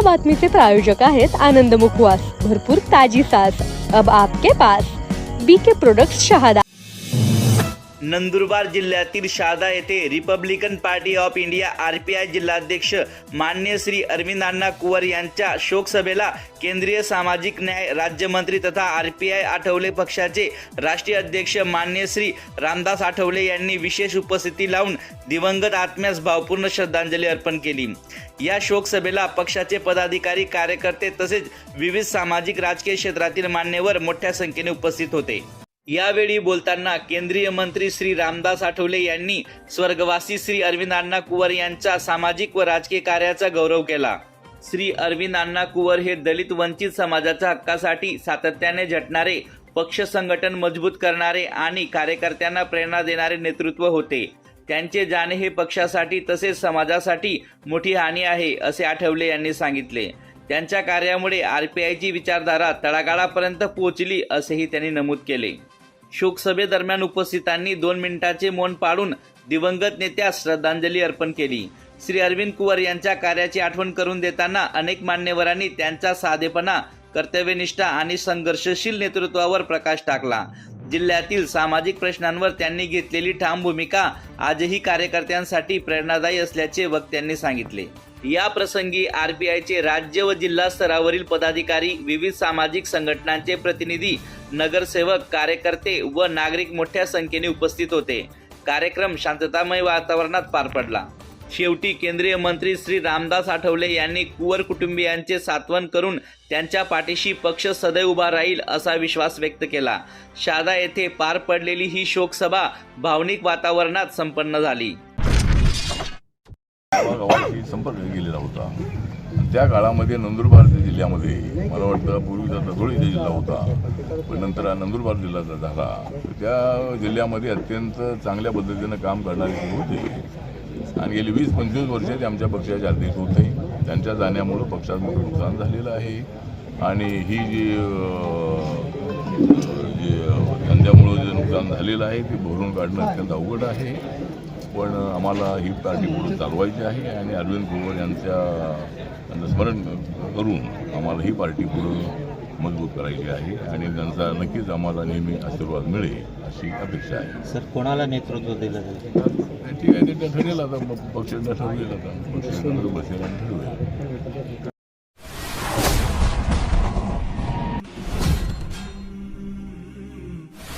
बातमीचे प्रायोजक आहेत आनंद मुखवास. भरपूर ताजी सास अब आपके pass. BK products Shahada. Nandurbar जिल्ह्यातील शहादा येथे Republican party of India R P I जिल्हाध्यक्ष मान्य श्री अरविंद कुवर यांच्या शोकसभेला केंद्रीय सामाजिक न्याय राज्यमंत्री तथा आर पी आय आठवले पक्षाचे राष्ट्रीय अध्यक्ष मान्य श्री रामदास आठवले यांनी विशेष उपस्थिती लावून दिवंगत आत्म्यास भावपूर्ण श्रद्धांजली अर्पण केली. या शोकसभेला पक्षाचे पदाधिकारी कार्यकर्ते तसेच विविध सामाजिक राजकीय क्षेत्रातील मान्यवर मोठ्या संख्येने उपस्थित होते. यावेळी बोलताना केंद्रीय मंत्री श्री रामदास आठवले यांनी स्वर्गवासी श्री अरविंद अण्णा कुवर यांच्या सामाजिक व राजकीय कार्याचा गौरव केला. श्री अरविंद अण्णा कुवर हे दलित वंचित समाजाच्या हक्कासाठी सातत्याने झटणारे पक्ष संघटन मजबूत करणारे आणि कार्यकर्त्यांना प्रेरणा देणारे नेतृत्व होते. त्यांचे जाणे हे पक्षासाठी तसेच समाजासाठी मोठी हानी आहे असे आठवले यांनी सांगितले. त्यांच्या कार्यामुळे आर पी आयची विचारधारा तळागाळापर्यंत पोहोचली असेही त्यांनी नमूद केले. शोकसभेदरम्यान उपस्थितांनी दोन मिनिटाचे मौन पाळून दिवंगत नेत्यास श्रद्धांजली अर्पण केली. श्री अरविंद कुवर यांच्या कार्याची आठवण करून देताना अनेक मान्यवरांनी त्यांचा साधेपणा कर्तव्यनिष्ठा आणि संघर्षशील नेतृत्वावर प्रकाश टाकला. जिल्ह्यातील सामाजिक प्रश्नांवर त्यांनी घेतलेली ठाम भूमिका आजही कार्यकर्त्यांसाठी प्रेरणादायी असल्याचे वक्त्यांनी सांगितले. या प्रसंगी आरपीआयचे राज्य व जिल्हा स्तरावरील पदाधिकारी विविध सामाजिक संघटनांचे प्रतिनिधी नगरसेवक कार्यकर्ते व नागरिक मोठ्या संख्येने उपस्थित होते. कार्यक्रम शांततामय वातावरणात पार पडला. शेवटी केंद्रीय मंत्री श्री रामदास आठवले यांनी कुवर कुटुंबियांचे सात्वन करून त्यांच्या पाठीशी पक्ष सदैव उभा राहील असा विश्वास व्यक्त केला. शादा येथे पार पडलेली ही शोकसभा भावनिक वातावरणात संपन्न झाली. संपर्क केलेला होता. त्या काळामध्ये नंदुरबार जिल्ह्यामध्ये मला वाटतं पूर्वीचा दगोळी जिल्हा होता. पण नंतर नंदुरबार जिल्हा झाला. त्या जिल्ह्यामध्ये अत्यंत चांगल्या पद्धतीनं काम करणारे होते आणि गेली वीस पंचवीस वर्ष ते आमच्या पक्षाचे अध्यक्ष होते. त्यांच्या जाण्यामुळं पक्षात मोठं नुकसान झालेलं आहे. आणि ही जी जे त्यांच्यामुळं जे नुकसान झालेलं आहे ते भरून काढणं अत्यंत अवघड आहे. पण आम्हाला ही पार्टी पुढे चालवायची आहे आणि अरविंद कुवर यांच्या स्मरण करून आम्हाला ही पार्टी पुढं मजबूत करायची आहे आणि त्यांचा नक्कीच आम्हाला नेहमी आशीर्वाद मिळेल अशी अपेक्षा आहे. सर कोणाला नेतृत्व दिलं जाईल? ठीक आहे ते ठरेल आता पक्ष ठरवेल आता. पक्ष बसेल आणि ठरवेल.